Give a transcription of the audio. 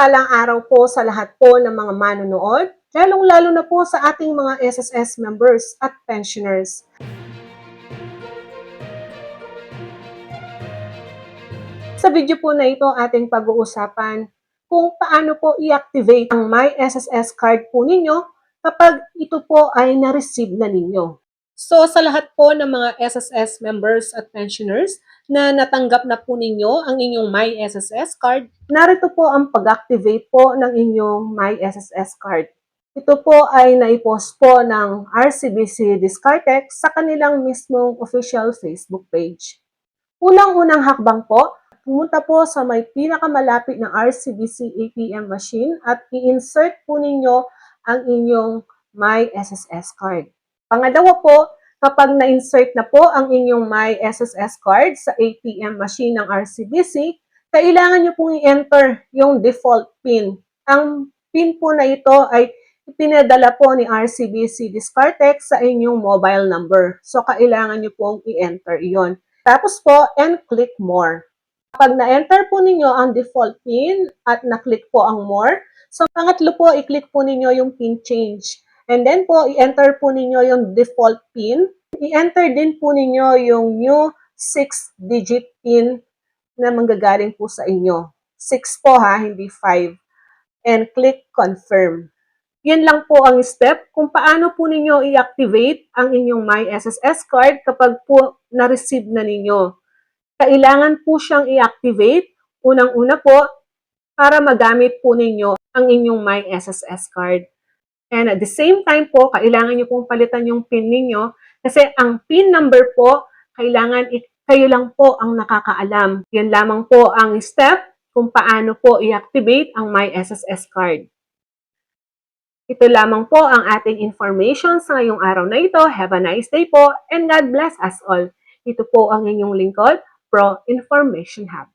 mapagpalang araw po sa lahat po ng mga manonood, lalong-lalo na po sa ating mga SSS members at pensioners. Sa video po na ito, ating pag-uusapan kung paano po i-activate ang My SSS card po ninyo kapag ito po ay na-receive na ninyo. So, sa lahat po ng mga SSS members at pensioners na natanggap na po ninyo ang inyong My SSS card, narito po ang pag-activate po ng inyong My SSS card. Ito po ay naipost po ng RCBC Discartex sa kanilang mismong official Facebook page. Unang-unang hakbang po, pumunta po sa may pinakamalapit na RCBC ATM machine at i-insert po ninyo ang inyong My SSS card. Pangalawa po, kapag na-insert na po ang inyong My SSS card sa ATM machine ng RCBC, kailangan nyo pong i-enter yung default PIN. Ang PIN po na ito ay ipinadala po ni RCBC Discartex sa inyong mobile number. So, kailangan nyo pong i-enter iyon. Tapos po, and click more. Kapag na-enter po ninyo ang default PIN at na-click po ang more, so pangatlo po, i-click po ninyo yung PIN change. And then po, i-enter po ninyo yung default PIN. I-enter din po ninyo yung new 6-digit PIN na manggagaling po sa inyo. 6 po ha, hindi 5. And click confirm. Yan lang po ang step kung paano po ninyo i-activate ang inyong My SSS card kapag po na-receive na ninyo. Kailangan po siyang i-activate. Unang-una po, para magamit po ninyo ang inyong My SSS card. And at the same time po, kailangan nyo pong palitan yung PIN ninyo kasi ang PIN number po, kailangan kayo lang po ang nakakaalam. Yan lamang po ang step kung paano po i-activate ang My SSS card. Ito lamang po ang ating information sa ngayong araw na ito. Have a nice day po and God bless us all. Ito po ang inyong lingkod, Pro Information Hub.